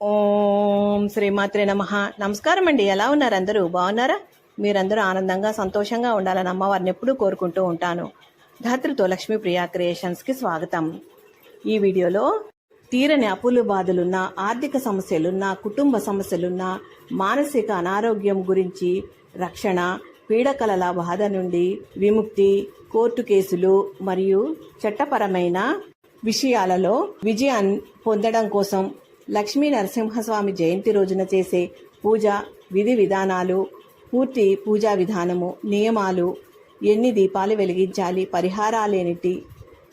ఓం శ్రీమాత్రే నమ. నమస్కారం అండి. ఎలా ఉన్నారు అందరూ? బాగున్నారా? మీరందరూ ఆనందంగా సంతోషంగా ఉండాలని అమ్మవారిని ఎప్పుడూ కోరుకుంటూ ఉంటాను. ధాతృతో లక్ష్మీ ప్రియా క్రియేషన్స్కి స్వాగతం. ఈ వీడియోలో తీరని అప్పులు బాధలున్న ఆర్థిక సమస్యలున్న కుటుంబ సమస్యలున్న మానసిక అనారోగ్యం గురించి రక్షణ పీడకలల బాధ నుండి విముక్తి కోర్టు కేసులు మరియు చట్టపరమైన విషయాలలో విజయాన్ని పొందడం కోసం లక్ష్మీ నరసింహస్వామి జయంతి రోజున చేసే పూజ విధి విధానాలు పూర్తి పూజా విధానము నియమాలు ఎన్ని దీపాలు వెలిగించాలి పరిహారాలేమిటి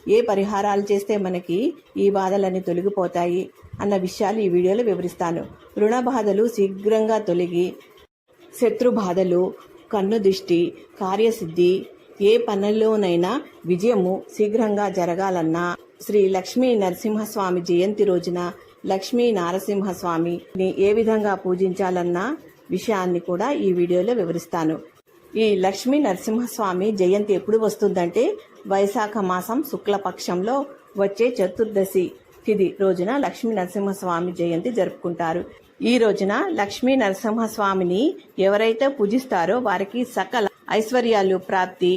ఏ పరిహారాలు చేస్తే మనకి ఈ బాధలన్నీ తొలగిపోతాయి అన్న విషయాలు ఈ వీడియోలో వివరిస్తాను. రుణ బాధలు శీఘ్రంగా తొలగి శత్రు బాధలు కన్ను దృష్టి కార్యసిద్ధి ఏ పనుల్లోనైనా విజయము శీఘ్రంగా జరగాలన్నా శ్రీ లక్ష్మీ నరసింహస్వామి జయంతి రోజున లక్ష్మీ నారసింహస్వామిని ఏ విధంగా పూజించాలన్న విషయాన్ని కూడా ఈ వీడియోలో వివరిస్తాను. ఈ లక్ష్మీ నరసింహస్వామి జయంతి ఎప్పుడు వస్తుందంటే వైశాఖ మాసం శుక్లపక్షంలో వచ్చే చతుర్దశి తిథి రోజున లక్ష్మీ నరసింహస్వామి జయంతి జరుపుకుంటారు. ఈ రోజున లక్ష్మీ నరసింహస్వామిని ఎవరైతే పూజిస్తారో వారికి సకల ఐశ్వర్యాలు ప్రాప్తి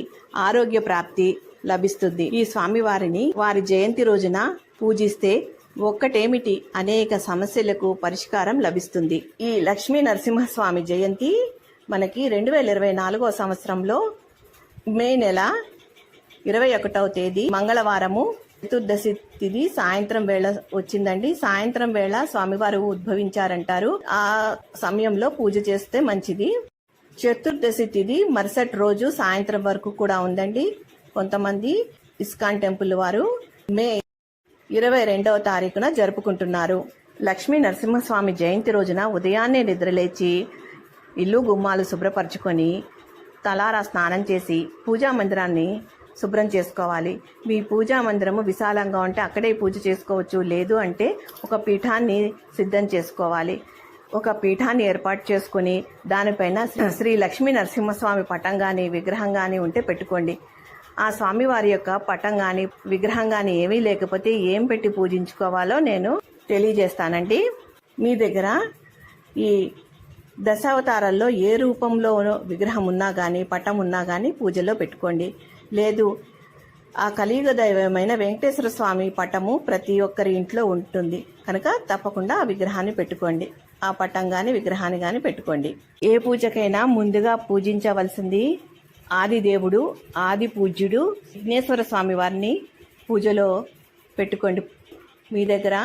ఆరోగ్య ప్రాప్తి లభిస్తుంది. ఈ స్వామి వారిని వారి జయంతి రోజున పూజిస్తే ఒక్కటేమిటి? అనేక సమస్యలకు పరిష్కారం లభిస్తుంది. ఈ లక్ష్మీ నరసింహస్వామి జయంతి మనకి రెండు వేల ఇరవై నాలుగో సంవత్సరంలో మే నెల ఇరవై ఒకటవ తేదీ మంగళవారము చతుర్దశి తిథి సాయంత్రం వేళ వచ్చిందండి. సాయంత్రం వేళ స్వామివారు ఉద్భవించారంటారు. ఆ సమయంలో పూజ చేస్తే మంచిది. చతుర్దశి తిథి మరుసటి రోజు సాయంత్రం వరకు కూడా ఉందండి. కొంతమంది ఇస్కాన్ టెంపుల్ వారు మే ఇరవై రెండవ తారీఖున జరుపుకుంటున్నారు. లక్ష్మీ నరసింహస్వామి జయంతి రోజున ఉదయాన్నే నిద్రలేచి ఇల్లు గుమ్మాలు శుభ్రపరచుకొని తలారా స్నానం చేసి పూజా మందిరాన్ని శుభ్రం చేసుకోవాలి. మీ పూజా మందిరము విశాలంగా ఉంటే అక్కడే పూజ చేసుకోవచ్చు. లేదు అంటే ఒక పీఠాన్ని సిద్ధం చేసుకోవాలి. ఒక పీఠాన్ని ఏర్పాటు చేసుకుని దానిపైన శ్రీ లక్ష్మీ నరసింహస్వామి పటం కానీ విగ్రహం కానీ ఉంటే పెట్టుకోండి. ఆ స్వామివారి యొక్క పటం కానీ విగ్రహం కానీ ఏమీ లేకపోతే ఏం పెట్టి పూజించుకోవాలో నేను తెలియజేస్తానండి. మీ దగ్గర ఈ దశావతారాల్లో ఏ రూపంలో విగ్రహం ఉన్నా కానీ పటం ఉన్నా కానీ పూజలో పెట్టుకోండి. లేదు ఆ కలియుగ దైవమైన వెంకటేశ్వర స్వామి పటము ప్రతి ఒక్కరి ఇంట్లో ఉంటుంది. కనుక తప్పకుండా ఆ విగ్రహాన్ని పెట్టుకోండి. ఆ పటం కానీ విగ్రహాన్ని కానీ పెట్టుకోండి. ఏ పూజకైనా ముందుగా పూజించవలసింది ఆదిదేవుడు ఆది పూజ్యుడు విఘ్నేశ్వర స్వామి వారిని పూజలో పెట్టుకోండి. మీ దగ్గర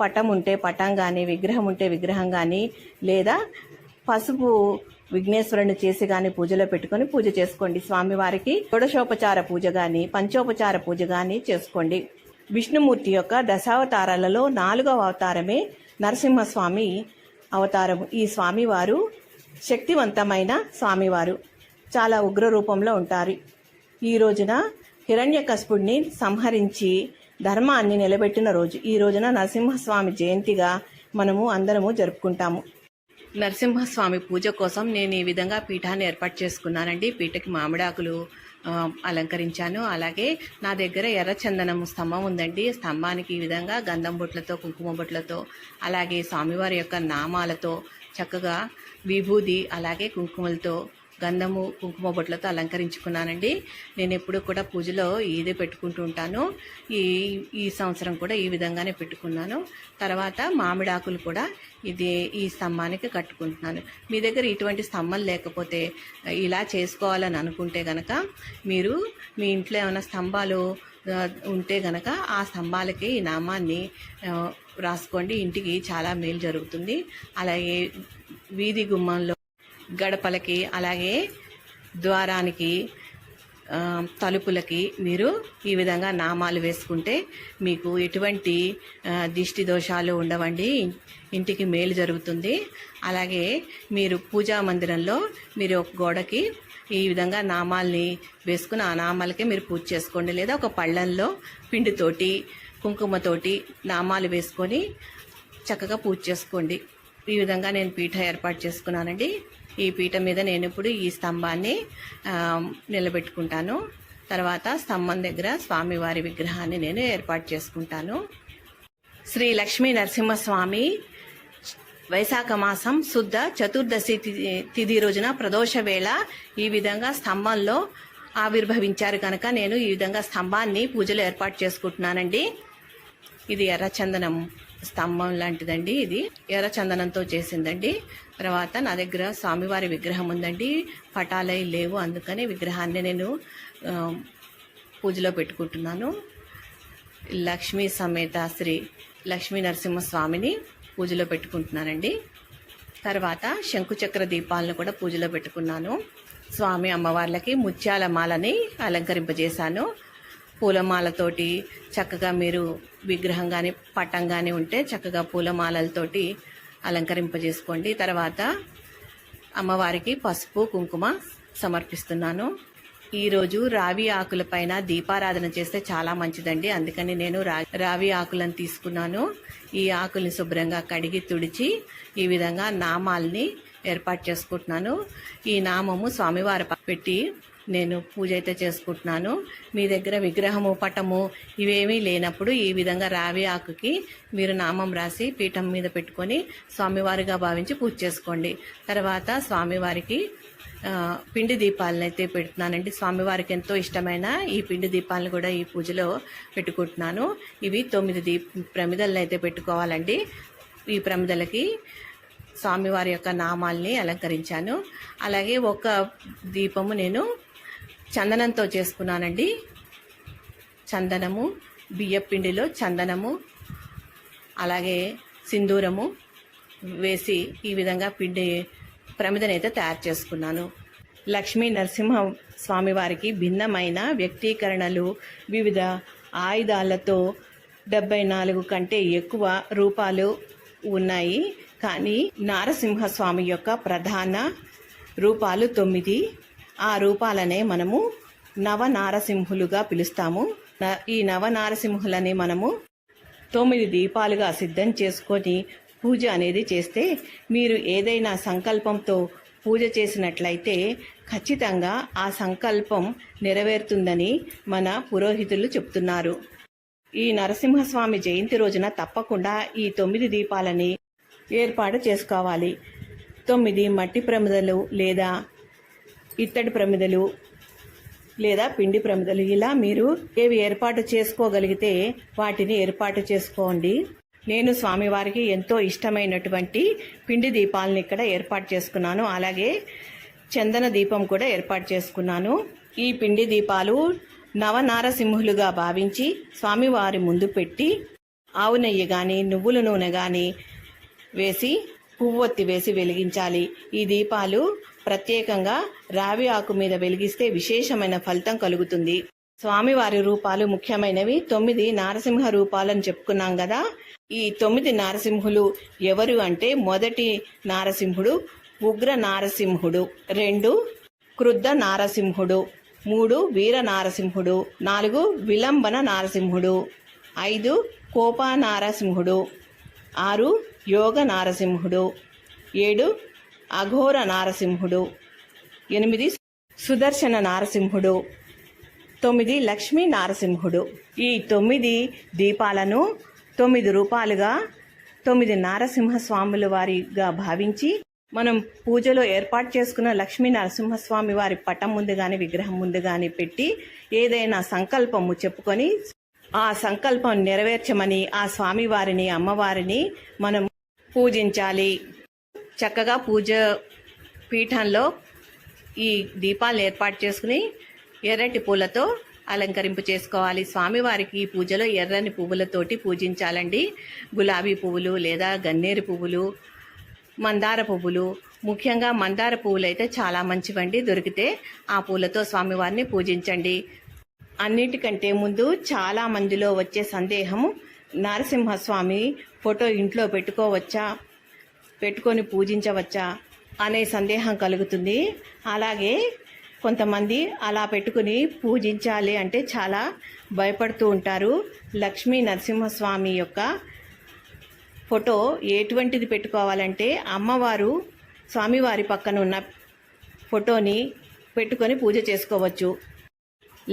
పటం ఉంటే పటం కానీ విగ్రహం ఉంటే విగ్రహం కానీ లేదా పసుపు విఘ్నేశ్వరుని చేసి కానీ పూజలో పెట్టుకొని పూజ చేసుకోండి. స్వామివారికి షోడశోపచార పూజ కానీ పంచోపచార పూజ కానీ చేసుకోండి. విష్ణుమూర్తి యొక్క దశావతారాలలో నాలుగవ అవతారమే నరసింహస్వామి అవతారము. ఈ స్వామివారు శక్తివంతమైన స్వామివారు. చాలా ఉగ్ర రూపంలో ఉంటారు. ఈ రోజున హిరణ్యకశపుడిని సంహరించి ధర్మాన్ని నిలబెట్టిన రోజు ఈ రోజున నరసింహస్వామి జయంతిగా మనము అందరము జరుపుకుంటాము. నరసింహస్వామి పూజ కోసం నేను ఈ విధంగా పీఠాన్ని ఏర్పాటు చేసుకున్నానండి. పీటకి మామిడాకులు అలంకరించాను. అలాగే నా దగ్గర ఎర్ర చందనం స్తంభం ఉందండి. స్తంభానికి ఈ విధంగా గంధం బొట్లతో కుంకుమ బొట్లతో అలాగే స్వామివారి యొక్క నామాలతో చక్కగా విభూది అలాగే కుంకుమలతో గంధము కుంకుమ బొట్లతో అలంకరించుకున్నానండి. నేను ఎప్పుడు కూడా పూజలో ఇదే పెట్టుకుంటూ ఉంటాను. ఈ ఈ సంవత్సరం కూడా ఈ విధంగానే పెట్టుకున్నాను. తర్వాత మామిడాకులు కూడా ఇది ఈ స్తంభానికి కట్టుకుంటున్నాను. మీ దగ్గర ఇటువంటి స్తంభం లేకపోతే ఇలా చేసుకోవాలని అనుకుంటే గనక మీరు మీ ఇంట్లో ఏమైనా స్తంభాలు ఉంటే గనక ఆ స్తంభాలకి ఈ నామాన్ని రాసుకోండి. ఇంటికి చాలా మేలు జరుగుతుంది. అలాగే వీధి గుమ్మంలో గడపలకి అలాగే ద్వారానికి తలుపులకి మీరు ఈ విధంగా నామాలు వేసుకుంటే మీకు ఎటువంటి దిష్టి దోషాలు ఉండవండి. ఇంటికి మేలు జరుగుతుంది. అలాగే మీరు పూజా మందిరంలో మీరు ఒక గోడకి ఈ విధంగా నామాల్ని వేసుకుని ఆ నామాలకే మీరు పూజ చేసుకోండి. లేదా ఒక పళ్ళంలో పిండితోటి కుంకుమతోటి నామాలు వేసుకొని చక్కగా పూజ చేసుకోండి. ఈ విధంగా నేను పీఠ ఏర్పాటు చేసుకున్నానండి. ఈ పీట మీద నేను ఇప్పుడు ఈ స్తంభాన్ని నిలబెట్టుకుంటాను. తర్వాత స్తంభం దగ్గర స్వామివారి విగ్రహాన్ని నేను ఏర్పాటు చేసుకుంటాను. శ్రీ లక్ష్మీ నరసింహస్వామి వైశాఖ మాసం శుద్ధ చతుర్దశి తి- తిథి రోజున ప్రదోష వేళ ఈ విధంగా స్తంభంలో ఆవిర్భవించారు కనుక నేను ఈ విధంగా స్తంభాన్ని పూజలు ఏర్పాటు చేసుకుంటున్నానండి. ఇది ఎర్రచందనం స్తంభం లాంటిదండి ఇది. ఎర్రచందనంతో చేసిందండి. తర్వాత నా దగ్గర స్వామివారి విగ్రహం ఉందండి. పటాలై లేవు అందుకని విగ్రహాన్ని నేను పూజలో పెట్టుకుంటున్నాను. లక్ష్మీ సమేత శ్రీ లక్ష్మీ నరసింహస్వామిని పూజలో పెట్టుకుంటున్నానండి. తర్వాత శంకుచక్ర దీపాలను కూడా పూజలో పెట్టుకున్నాను. స్వామి అమ్మవార్లకి ముత్యాల మాలని అలంకరింపజేశాను. పూలమాలతోటి చక్కగా మీరు విగ్రహం కానీ పటం కానీ ఉంటే చక్కగా పూలమాలలతోటి అలంకరింపజేసుకోండి. తర్వాత అమ్మవారికి పసుపు కుంకుమ సమర్పిస్తున్నాను. ఈరోజు రావి ఆకుల పైన దీపారాధన చేస్తే చాలా మంచిదండి. అందుకని నేను రా రావి ఆకులను తీసుకున్నాను. ఈ ఆకుల్ని శుభ్రంగా కడిగి తుడిచి ఈ విధంగా నామాల్ని ఏర్పాటు చేసుకుంటున్నాను. ఈ నామము స్వామివారి పెట్టి నేను పూజ అయితే చేసుకుంటున్నాను. మీ దగ్గర విగ్రహము పటము ఇవేమీ లేనప్పుడు ఈ విధంగా రావి ఆకుకి మీరు నామం రాసి పీఠం మీద పెట్టుకొని స్వామివారిగా భావించి పూజ చేసుకోండి. తర్వాత స్వామివారికి పిండి దీపాలను అయితే పెడుతున్నానండి. స్వామివారికి ఎంతో ఇష్టమైన ఈ పిండి దీపాలను కూడా ఈ పూజలో పెట్టుకుంటున్నాను. ఇవి తొమ్మిది దీప ప్రమిదలను అయితే పెట్టుకోవాలండి. ఈ ప్రమిదలకి స్వామివారి యొక్క నామాల్ని అలంకరించాను. అలాగే ఒక దీపము నేను చందనంతో చేసుకున్నానండి. చందనము బియ్యపిండిలో చందనము అలాగే సింధూరము వేసి ఈ విధంగా పిండి ప్రమిదనైతే తయారు చేసుకున్నాను. లక్ష్మీ నరసింహ స్వామి వారికి భిన్నమైన వ్యక్తీకరణలు వివిధ ఆయుధాలతో డెబ్బై నాలుగు కంటే ఎక్కువ రూపాలు ఉన్నాయి. కానీ నారసింహ స్వామి యొక్క ప్రధాన రూపాలు తొమ్మిది. ఆ రూపాలనే మనము నవ నారసింహులుగా పిలుస్తాము. న- ఈ నవ నారసింహులని మనము తొమ్మిది దీపాలుగా సిద్ధం చేసుకొని పూజ అనేది చేస్తే మీరు ఏదైనా సంకల్పంతో పూజ చేసినట్లయితే ఖచ్చితంగా ఆ సంకల్పం నెరవేరుతుందని మన పురోహితులు చెప్తున్నారు. ఈ నరసింహస్వామి జయంతి రోజున తప్పకుండా ఈ తొమ్మిది దీపాలని ఏర్పాటు చేసుకోవాలి. తొమ్మిది మట్టి ప్రమిదలు లేదా ఇత్తడి ప్రమిదలు లేదా పిండి ప్రమిదలు. ఇలా మీరు ఏవి ఏర్పాటు చేసుకోగలిగితే వాటిని ఏర్పాటు చేసుకోండి. నేను స్వామివారికి ఎంతో ఇష్టమైనటువంటి పిండి దీపాలను ఇక్కడ ఏర్పాటు చేసుకున్నాను. అలాగే చందన దీపం కూడా ఏర్పాటు చేసుకున్నాను. ఈ పిండి దీపాలు నవనారసింహులుగా భావించి స్వామివారి ముందు పెట్టి ఆవు నెయ్యి కానీ నువ్వుల నూనె కానీ వేసి పువ్వొత్తి వేసి వెలిగించాలి. ఈ దీపాలు ప్రత్యేకంగా రావి ఆకు మీద వెలిగిస్తే విశేషమైన ఫలితం కలుగుతుంది. స్వామివారి రూపాలు ముఖ్యమైనవి. తొమ్మిది నారసింహ రూపాలని చెప్పుకున్నాం కదా. ఈ తొమ్మిది నారసింహులు ఎవరు అంటే మొదటి నారసింహుడు ఉగ్ర నారసింహుడు. రెండు క్రుద్ధ నారసింహుడు. మూడు వీర నారసింహుడు. నాలుగు విలంబన నారసింహుడు. ఐదు కోపా నారసింహుడు ఆరు యోగ నారసింహుడు. ఏడు అఘోర నారసింహుడు ఎనిమిది సుదర్శన నారసింహుడు తొమ్మిది లక్ష్మీ నారసింహుడు. ఈ తొమ్మిది దీపాలను తొమ్మిది రూపాలుగా తొమ్మిది నారసింహ స్వాముల వారిగా భావించి మనం పూజలో ఏర్పాటు చేసుకున్న లక్ష్మీ నరసింహస్వామి వారి పటం ముందు గాని విగ్రహం ముందు గాని పెట్టి ఏదైనా సంకల్పము చెప్పుకొని ఆ సంకల్పం నెరవేర్చమని ఆ స్వామివారిని అమ్మవారిని మనం పూజించాలి. చక్కగా పూజ పీఠంలో ఈ దీపాలను ఏర్పాటు చేసుకుని ఎర్రటి పూలతో అలంకరింపు చేసుకోవాలి. స్వామివారికి ఈ పూజలో ఎర్రని పువ్వులతోటి పూజించాలండి. గులాబీ పువ్వులు లేదా గన్నేరు పువ్వులు మందార పువ్వులు ముఖ్యంగా మందార పువ్వులు అయితే చాలా మంచివండి. దొరికితే ఆ పూలతో స్వామివారిని పూజించండి. అన్నిటికంటే ముందు చాలా మందిలో వచ్చే సందేహము నరసింహస్వామి ఫోటో ఇంట్లో పెట్టుకోవచ్చా? పెట్టుకొని పూజించవచ్చా అనే సందేహం కలుగుతుంది. అలాగే కొంతమంది అలా పెట్టుకుని పూజించాలి అంటే చాలా భయపడుతూ ఉంటారు. లక్ష్మీ నరసింహస్వామి యొక్క ఫోటో ఎటువంటిది పెట్టుకోవాలంటే అమ్మవారు స్వామివారి పక్కన ఉన్న ఫోటోని పెట్టుకొని పూజ చేసుకోవచ్చు.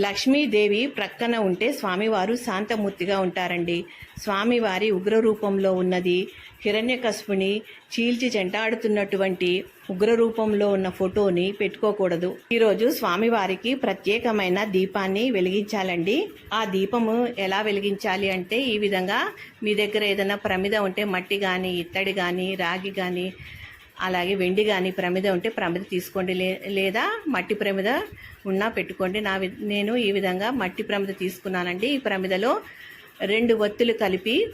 లక్ష్మీదేవి ప్రక్కన ఉంటే స్వామివారు శాంతమూర్తిగా ఉంటారండి. స్వామివారి ఉగ్ర రూపంలో ఉన్నది హిరణ్యకశుని చీల్చి చెంటాడుతున్నటువంటి ఉగ్ర రూపంలో ఉన్న ఫోటోని పెట్టుకోకూడదు. ఈరోజు స్వామివారికి ప్రత్యేకమైన దీపాన్ని వెలిగించాలండి. ఆ దీపము ఎలా వెలిగించాలి అంటే ఈ విధంగా మీ దగ్గర ఏదైనా ప్రమిద ఉంటే మట్టి కానీ ఇత్తడి కానీ రాగి కానీ అలాగే వెండి కానీ ప్రమిద ఉంటే ప్రమిద తీసుకోండి. లే లేదా మట్టి ప్రమిద ఉన్నా పెట్టుకోండి. నా వి- నేను ఈ విధంగా మట్టి ప్రమిద తీసుకున్నానండి. ఈ ప్రమిదలో రెండు ఒత్తులు కలిపి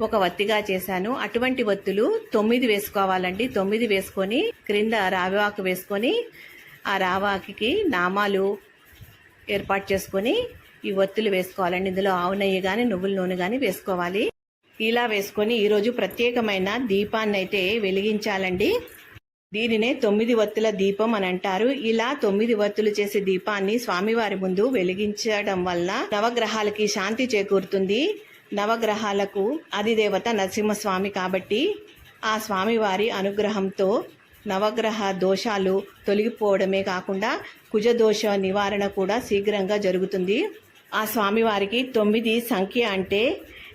ఒక వత్తిగా చేశాను. అటువంటి వత్తులు తొమ్మిది వేసుకోవాలండి. తొమ్మిది వేసుకొని క్రింద రావాకు వేసుకొని ఆ రావాకి నామాలు ఏర్పాటు చేసుకొని ఈ ఒత్తులు వేసుకోవాలండి. ఇందులో ఆవు నెయ్యి కానీ నువ్వుల నూనె కానీ వేసుకోవాలి. ఇలా వేసుకొని ఈరోజు ప్రత్యేకమైన దీపాన్ని అయితే వెలిగించాలండి. దీనినే తొమ్మిది వత్తుల దీపం అని అంటారు. ఇలా తొమ్మిది వత్తులు చేసే దీపాన్ని స్వామివారి ముందు వెలిగించడం వల్ల నవగ్రహాలకి శాంతి చేకూరుతుంది. నవగ్రహాలకు అధిదేవత నరసింహస్వామి కాబట్టి ఆ స్వామివారి అనుగ్రహంతో నవగ్రహ దోషాలు తొలగిపోవడమే కాకుండా కుజదోష నివారణ కూడా శీఘ్రంగా జరుగుతుంది. ఆ స్వామివారికి తొమ్మిది సంఖ్య అంటే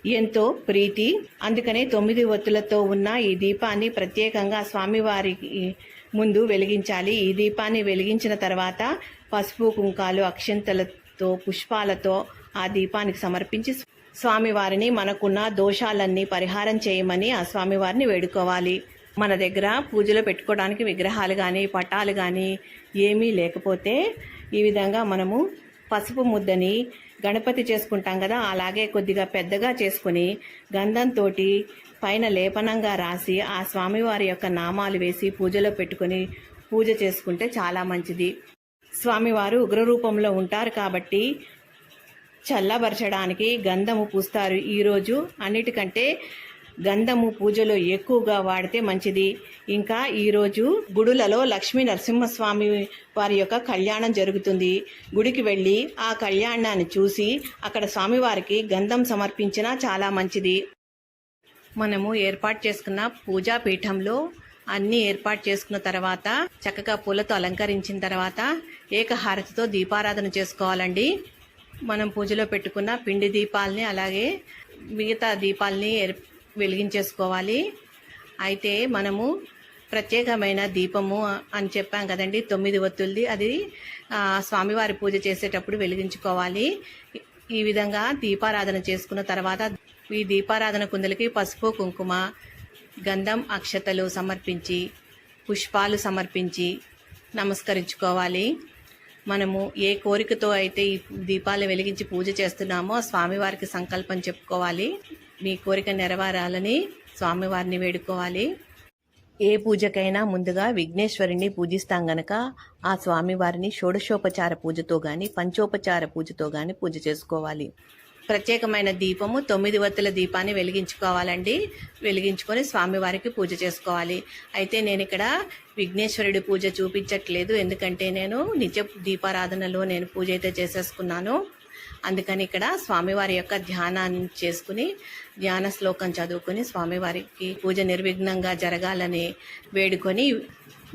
ఎంతో ప్రీతి. అందుకనే తొమ్మిది ఒత్తులతో ఉన్న ఈ దీపాన్ని ప్రత్యేకంగా స్వామివారికి ముందు వెలిగించాలి. ఈ దీపాన్ని వెలిగించిన తర్వాత పసుపు కుంకాలు అక్షంతలతో పుష్పాలతో ఆ దీపానికి సమర్పించి స్వామివారిని మనకున్న దోషాలన్నీ పరిహారం చేయమని ఆ స్వామివారిని వేడుకోవాలి. మన దగ్గర పూజలో పెట్టుకోవడానికి విగ్రహాలు కానీ పటాలు కానీ ఏమీ లేకపోతే ఈ విధంగా మనము పసుపు ముద్దని గణపతి చేసుకుంటాం కదా అలాగే కొద్దిగా పెద్దగా చేసుకుని గంధంతో పైన లేపనంగా రాసి ఆ స్వామివారి యొక్క నామాలు వేసి పూజలో పెట్టుకొని పూజ చేసుకుంటే చాలా మంచిది. స్వామివారు ఉగ్ర రూపంలో ఉంటారు కాబట్టి చల్లబరచడానికి గంధము పూస్తారు. ఈరోజు అన్నిటికంటే గంధము పూజలో ఎక్కువగా వాడితే మంచిది. ఇంకా ఈరోజు గుడులలో లక్ష్మీ నరసింహస్వామి వారి యొక్క కళ్యాణం జరుగుతుంది. గుడికి వెళ్ళి ఆ కళ్యాణాన్ని చూసి అక్కడ స్వామివారికి గంధం సమర్పించినా చాలా మంచిది. మనము ఏర్పాటు చేసుకున్న పూజా పీఠంలో అన్ని ఏర్పాటు చేసుకున్న తర్వాత చక్కగా పూలతో అలంకరించిన తర్వాత ఏకహారతితో దీపారాధన చేసుకోవాలండి. మనం పూజలో పెట్టుకున్న పిండి దీపాలని అలాగే మిగతా దీపాలని ఏర్- వెలిగించేసుకోవాలి. అయితే మనము ప్రత్యేకమైన దీపము అని చెప్పాం కదండి తొమ్మిది ఒత్తులది. అది స్వామివారి పూజ చేసేటప్పుడు వెలిగించుకోవాలి. ఈ విధంగా దీపారాధన చేసుకున్న తర్వాత ఈ దీపారాధన కుందలకి పసుపు కుంకుమ గంధం అక్షతలు సమర్పించి పుష్పాలు సమర్పించి నమస్కరించుకోవాలి. మనము ఏ కోరికతో అయితే ఈ దీపాలు వెలిగించి పూజ చేస్తున్నామో స్వామివారికి సంకల్పం చెప్పుకోవాలి. మీ కోరిక నెరవేరాలని స్వామివారిని వేడుకోవాలి. ఏ పూజకైనా ముందుగా విఘ్నేశ్వరుణ్ణి పూజిస్తాం గనక ఆ స్వామివారిని షోడశోపచార పూజతో గాని పంచోపచార పూజతో గాని పూజ చేసుకోవాలి. ప్రత్యేకమైన దీపము తొమ్మిది వత్తుల దీపాన్ని వెలిగించుకోవాలండి. వెలిగించుకొని స్వామివారికి పూజ చేసుకోవాలి. అయితే నేను ఇక్కడ విఘ్నేశ్వరుడి పూజ చూపించట్లేదు. ఎందుకంటే నేను నిజ దీపారాధనలో నేను పూజ అయితే చేసేసుకున్నాను. అందుకని ఇక్కడ స్వామివారి యొక్క ధ్యానాన్ని చేసుకుని ధ్యాన శ్లోకం చదువుకుని స్వామివారికి పూజ నిర్విఘ్నంగా జరగాలని వేడుకొని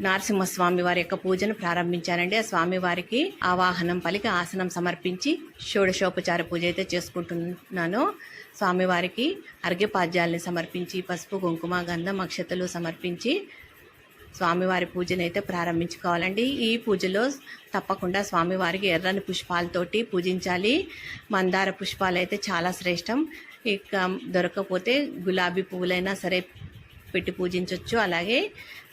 నరసింహస్వామి వారి యొక్క పూజను ప్రారంభించారండి. ఆ స్వామివారికి ఆవాహనం పలికి ఆసనం సమర్పించి షోడశోపచార పూజ అయితే చేసుకుంటున్నాను. స్వామివారికి అర్ఘ్యపాద్యాలని సమర్పించి పసుపు కుంకుమ గంధం అక్షతలు సమర్పించి స్వామివారి పూజను అయితే ప్రారంభించుకోవాలండి. ఈ పూజలో తప్పకుండా స్వామివారికి ఎర్రని పుష్పాలతోటి పూజించాలి. మందార పుష్పాలు అయితే చాలా శ్రేష్టం. ఇక దొరకకపోతే గులాబీ పువ్వులైనా సరే పెట్టి పూజించవచ్చు అలాగే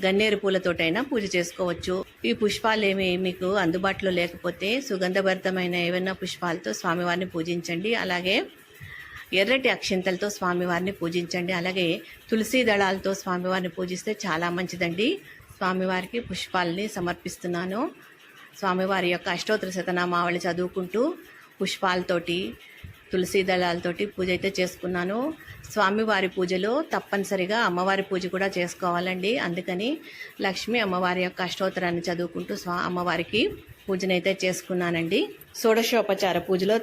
గన్నేరు పూలతోటైనా పూజ చేసుకోవచ్చు. ఈ పుష్పాలు ఏమి మీకు అందుబాటులో లేకపోతే సుగంధభరితమైన ఏవైనా పుష్పాలతో స్వామివారిని పూజించండి. అలాగే ఎర్రటి అక్షింతలతో స్వామివారిని పూజించండి. అలాగే తులసి దళాలతో స్వామివారిని పూజిస్తే చాలా మంచిదండి. స్వామివారికి పుష్పాలని సమర్పిస్తున్నాను. స్వామివారి యొక్క అష్టోత్తర శతనామావళి చదువుకుంటూ పుష్పాలతోటి తులసి దళాలతోటి పూజ అయితే చేసుకున్నాను. స్వామివారి పూజలో తప్పనిసరిగా అమ్మవారి పూజ కూడా చేసుకోవాలండి. అందుకని లక్ష్మి అమ్మవారి యొక్క అష్టోత్తరాన్ని చదువుకుంటూ స్వా అమ్మవారికి పూజనైతే చేసుకున్నానండి. షోడశోపచార పూజలో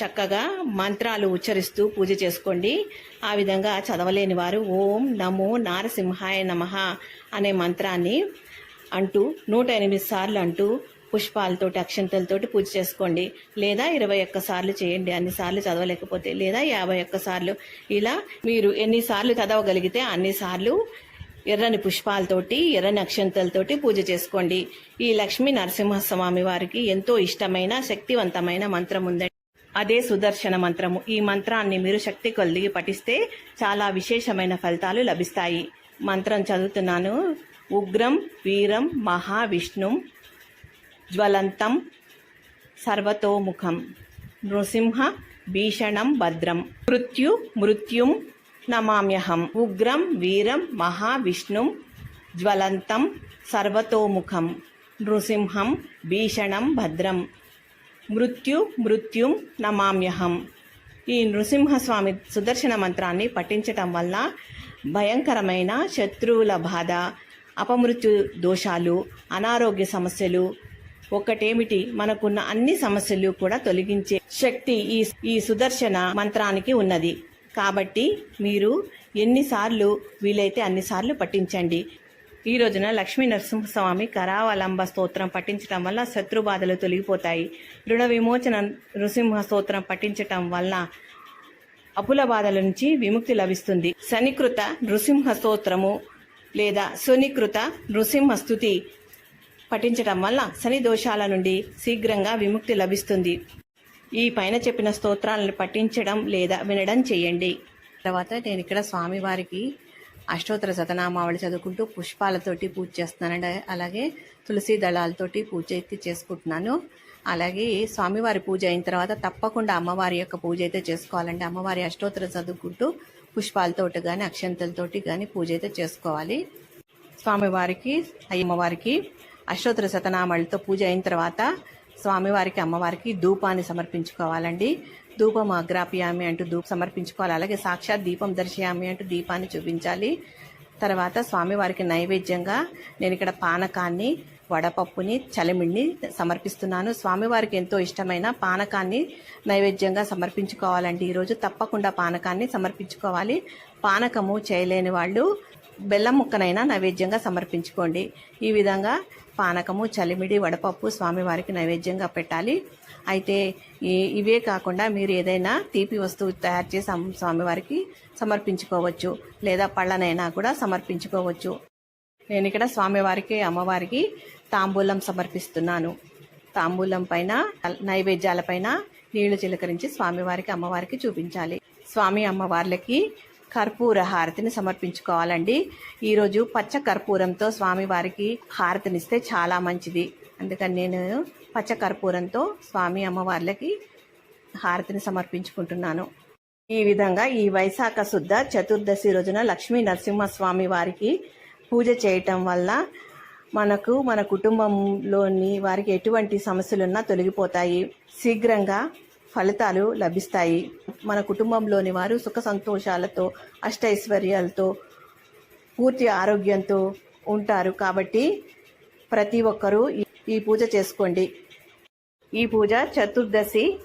చక్కగా మంత్రాలు ఉచ్చరిస్తూ పూజ చేసుకోండి. ఆ విధంగా చదవలేని వారు ఓం నమో నారసింహాయ నమః అనే మంత్రాన్ని అంటూ నూట ఎనిమిది సార్లు అంటూ పుష్పాలతోటి అక్షంతలతోటి పూజ చేసుకోండి. లేదా ఇరవై ఒక్క సార్లు చేయండి. అన్ని సార్లు చదవలేకపోతే లేదా యాభై ఒక్క సార్లు. ఇలా మీరు ఎన్నిసార్లు చదవగలిగితే అన్నిసార్లు ఎర్రని పుష్పాలతోటి ఎర్రని అక్షంతలతోటి పూజ చేసుకోండి. ఈ లక్ష్మీ నరసింహస్వామి వారికి ఎంతో ఇష్టమైన శక్తివంతమైన మంత్రం ఉందండి. అదే సుదర్శన మంత్రము. ఈ మంత్రాన్ని మీరు శక్తి కొలిగి పఠిస్తే చాలా విశేషమైన ఫలితాలు లభిస్తాయి. మంత్రం చదువుతున్నాను. ఉగ్రం వీరం మహావిష్ణుం జ్వలంతం సర్వతోముఖం నృసింహ భీషణం భద్రం మృత్యు మృత్యుం నమామ్యహం ఉగ్రం వీరం మహావిష్ణుం జ్వలంతం సర్వతోముఖం నృసింహం భీషణం భద్రం మృత్యు మృత్యుం నమామ్యహం. ఈ నృసింహస్వామి సుదర్శన మంత్రాన్ని పఠించటం వల్ల భయంకరమైన శత్రువుల బాధ అపమృత్యు దోషాలు అనారోగ్య సమస్యలు ఒకటేమిటి? మనకున్న అన్ని సమస్యలు కూడా తొలగించే శక్తి ఈ ఈ సుదర్శన మంత్రానికి ఉన్నది. కాబట్టి మీరు ఎన్నిసార్లు వీలైతే అన్నిసార్లు పఠించండి. ఈ రోజున లక్ష్మీ నరసింహస్వామి కరావలంబ స్తోత్రం పఠించటం వల్ల శత్రుబాధలు తొలగిపోతాయి. రుణ విమోచన నృసింహ స్తోత్రం పఠించటం వల్ల అపుల బాధల నుంచి విముక్తి లభిస్తుంది. శనికృత నృసింహ స్తోత్రము లేదా సునికృత నృసింహ స్థుతి పఠించటం వల్ల శని దోషాల నుండి శీఘ్రంగా విముక్తి లభిస్తుంది. ఈ పైన చెప్పిన స్తోత్రాలను పఠించడం లేదా వినడం చేయండి. తర్వాత నేను ఇక్కడ స్వామివారికి అష్టోత్తర శతనామావళి చదువుకుంటూ పుష్పాలతోటి పూజ చేస్తున్నానండి. అలాగే తులసి దళాలతోటి పూజ అయితే చేసుకుంటున్నాను. అలాగే స్వామివారి పూజ అయిన తర్వాత తప్పకుండా అమ్మవారి యొక్క పూజ అయితే చేసుకోవాలండి. అమ్మవారి అష్టోత్తర చదువుకుంటూ పుష్పాలతోటి కానీ అక్షంతలతోటి కానీ పూజ అయితే చేసుకోవాలి. స్వామివారికి అయ్యమ్మవారికి అష్టోత్తర శతనామాలతో పూజ అయిన తర్వాత స్వామివారికి అమ్మవారికి ధూపాన్ని సమర్పించుకోవాలండి. ధూపం అగ్రాపియామి అంటూ ధూపం సమర్పించుకోవాలి. అలాగే సాక్షాత్ దీపం దర్శయామి అంటూ దీపాన్ని చూపించాలి. తర్వాత స్వామివారికి నైవేద్యంగా నేను ఇక్కడ పానకాన్ని వడపప్పుని చలిమిడిని సమర్పిస్తున్నాను. స్వామివారికి ఎంతో ఇష్టమైన పానకాన్ని నైవేద్యంగా సమర్పించుకోవాలండి. ఈరోజు తప్పకుండా పానకాన్ని సమర్పించుకోవాలి. పానకము చేయలేని వాళ్ళు బెల్లం ముక్కనైనా నైవేద్యంగా సమర్పించుకోండి. ఈ విధంగా పానకము చలిమిడి వడపప్పు స్వామివారికి నైవేద్యంగా పెట్టాలి. అయితే ఇవే కాకుండా మీరు ఏదైనా తీపి వస్తువు తయారు చేసి స్వామివారికి సమర్పించుకోవచ్చు. లేదా పళ్ళనైనా కూడా సమర్పించుకోవచ్చు. నేను ఇక్కడ స్వామివారికి అమ్మవారికి తాంబూలం సమర్పిస్తున్నాను. తాంబూలం పైన నైవేద్యాల పైన నీళ్ళు చిలకరించి స్వామివారికి అమ్మవారికి చూపించాలి. స్వామి అమ్మవార్లకి కర్పూర హారతిని సమర్పించుకోవాలండి. ఈరోజు పచ్చ కర్పూరంతో స్వామివారికి హారతినిస్తే చాలా మంచిది. అందుకని నేను పచ్చ కర్పూరంతో స్వామి అమ్మవార్లకి హారతిని సమర్పించుకుంటున్నాను. ఈ విధంగా ఈ వైశాఖ శుద్ధ చతుర్దశి రోజున లక్ష్మీ నరసింహస్వామి వారికి పూజ చేయటం వల్ల మనకు మన కుటుంబంలోని వారికి ఎటువంటి సమస్యలున్నా తొలగిపోతాయి. శీఘ్రంగా ఫలితాలు లభిస్తాయి. మన కుటుంబంలోని వారు సుఖ సంతోషాలతో అష్టైశ్వర్యాలతో పూర్తి ఆరోగ్యంతో ఉంటారు. కాబట్టి ప్రతి ఒక్కరూ ఈ- పూజ చేసుకోండి. ఈ పూజ చతుర్దశి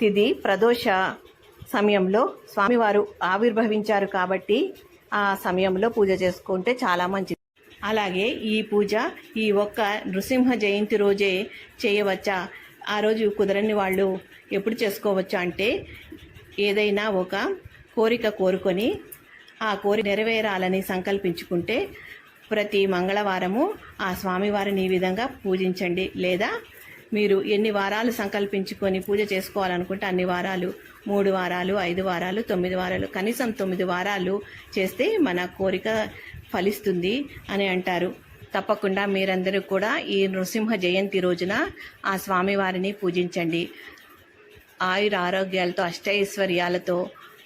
తిథి ప్రదోష సమయంలో స్వామివారు ఆవిర్భవించారు కాబట్టి ఆ సమయంలో పూజ చేసుకుంటే చాలా మంచిది. అలాగే ఈ పూజ ఈ ఒక్క నృసింహ జయంతి రోజే చేయవచ్చా? ఆ రోజు కుదరని వాళ్ళు ఎప్పుడు చేసుకోవచ్చు అంటే ఏదైనా ఒక కోరిక కోరుకొని ఆ కోరిక నెరవేరాలని సంకల్పించుకుంటే ప్రతి మంగళవారము ఆ స్వామివారిని ఈ విధంగా పూజించండి. లేదా మీరు ఎన్ని వారాలు సంకల్పించుకొని పూజ చేసుకోవాలనుకుంటే అన్ని వారాలు మూడు వారాలు ఐదు వారాలు తొమ్మిది వారాలు కనీసం తొమ్మిది వారాలు చేస్తే మన కోరిక ఫలిస్తుంది అని అంటారు. తప్పకుండా మీరందరూ కూడా ఈ నృసింహ జయంతి రోజున ఆ స్వామివారిని పూజించండి. ఆయుర ఆరోగ్యాలతో అష్టైశ్వర్యాలతో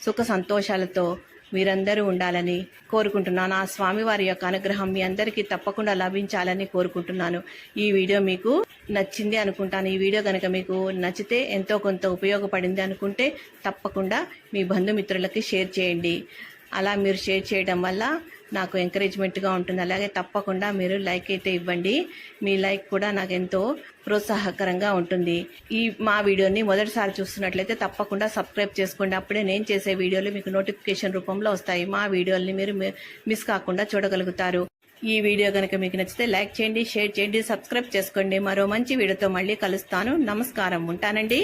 సుఖ సంతోషాలతో మీరందరూ ఉండాలని కోరుకుంటున్నాను. ఆ స్వామివారి యొక్క అనుగ్రహం మీ అందరికీ తప్పకుండా లభించాలని కోరుకుంటున్నాను. ఈ వీడియో మీకు నచ్చింది అనుకుంటాను. ఈ వీడియో కనుక మీకు నచ్చితే ఎంతో కొంత ఉపయోగపడింది అనుకుంటే తప్పకుండా మీ బంధుమిత్రులకి షేర్ చేయండి. అలా మీరు షేర్ చేయడం వల్ల నాకు ఎంకరేజ్మెంట్గా ఉంటుంది. అలాగే తప్పకుండా మీరు లైక్ అయితే ఇవ్వండి. మీ లైక్ కూడా నాకు ఎంతో ప్రోత్సాహకరంగా ఉంటుంది. ఈ మా వీడియోని మొదటిసారి చూస్తున్నట్లయితే తప్పకుండా సబ్స్క్రైబ్ చేసుకోండి. అప్పుడే నేను చేసే వీడియోలు మీకు నోటిఫికేషన్ రూపంలో వస్తాయి. మా వీడియోల్ని మీరు మిస్ కాకుండా చూడగలుగుతారు. ఈ వీడియో కనుక మీకు నచ్చితే లైక్ చేయండి షేర్ చేయండి సబ్స్క్రైబ్ చేసుకోండి. మరో మంచి వీడియోతో మళ్ళీ కలుస్తాను. నమస్కారం. ఉంటానండి.